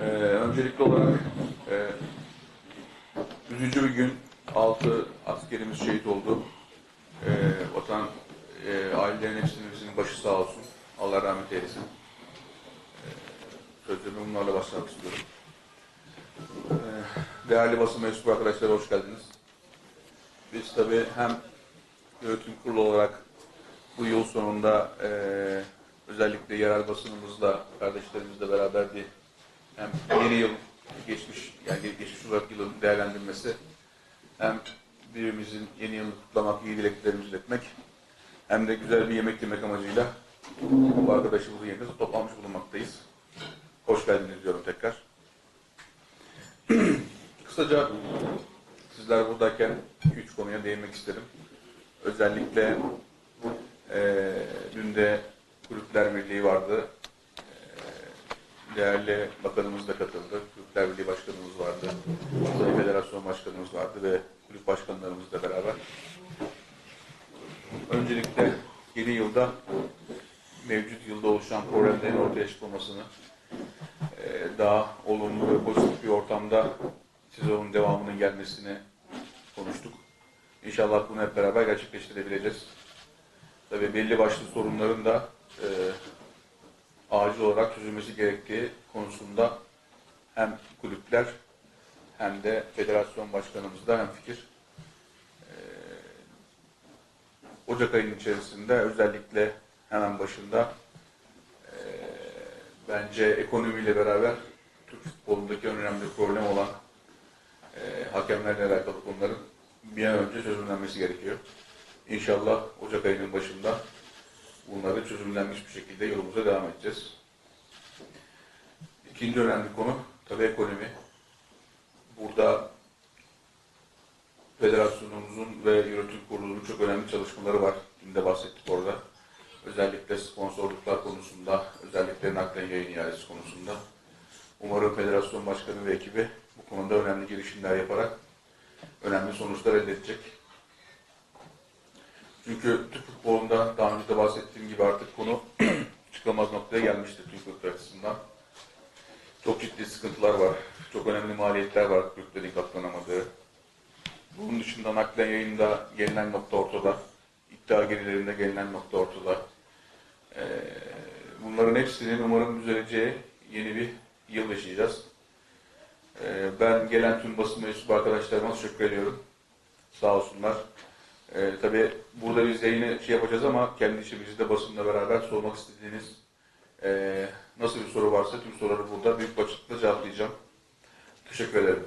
Ee, öncelikli olarak e, üzücü bir gün. Altı askerimiz şehit oldu. Ee, vatan, e, ailelerin hepsinin başı sağ olsun. Allah rahmet eylesin. Ee, sözlerimi bunlarla başlamak istiyorum. Ee, değerli basın mensubu arkadaşlar hoş geldiniz. Biz tabii hem yönetim kurulu olarak bu yıl sonunda e, özellikle yerel basınımızla, kardeşlerimizle beraber bir hem yeni yıl geçmiş, yani geçmiş olarak yılın değerlendirmesi, hem birimizin yeni yılını kutlamak, iyi dileklerimizi iletmek, hem de güzel bir yemek yemek amacıyla bu arkadaşımızın yerine toplanmış bulunmaktayız. Hoş geldiniz diyorum tekrar. Kısaca sizler buradayken 2-3 konuya değinmek isterim. Özellikle e, dün de Kulüpler Birliği vardı. E, değerli bakanımız da katıldı. Kulüpler Birliği Başkanımız vardı. Federasyon Başkanımız vardı ve kulüp başkanlarımızla beraber. Öncelikle yeni yılda mevcut yılda oluşan problemlerin ortaya çıkmamasını e, daha olumlu ve pozitif bir ortamda sezonun devamının gelmesini konuştuk. İnşallah bunu hep beraber gerçekleştirebileceğiz. Tabii belli başlı sorunların da e, acil olarak çözülmesi gerektiği konusunda hem kulüpler hem de federasyon başkanımızda hem fikir. E, Ocak ayının içerisinde özellikle hemen başında e, bence ekonomiyle beraber Türk futbolundaki önemli problem olan e, hakemlerle alakalı konuların bir an önce çözümlenmesi gerekiyor. İnşallah Ocak ayının başında bunları çözümlenmiş bir şekilde yolumuza devam edeceğiz. İkinci önemli konu tabii ekonomi. Burada federasyonumuzun ve yönetim kurulunun çok önemli çalışmaları var. Dün de bahsettik orada. Özellikle sponsorluklar konusunda, özellikle naklen yayın ihalesi konusunda. Umarım federasyon başkanı ve ekibi bu konuda önemli girişimler yaparak önemli sonuçlar elde edecek. Çünkü Türk futbolunda daha önce de bahsettiğim gelmiştir Türk kulüpler açısından. Çok ciddi sıkıntılar var. Çok önemli maliyetler var kulüplerin katlanamadığı. Bunun dışında naklen yayında gelinen nokta ortada. İddia gerilerinde gelinen nokta ortada. Ee, bunların hepsinin umarım düzeleceği yeni bir yıl yaşayacağız. Ee, ben gelen tüm basın mensubu arkadaşlarıma teşekkür ediyorum. Sağ olsunlar. Ee, tabii burada biz yayını şey yapacağız ama kendi içimizde basınla beraber sormak istediğiniz e, nasıl bir soru varsa tüm soruları burada büyük bir açıklıkla cevaplayacağım. Teşekkür ederim.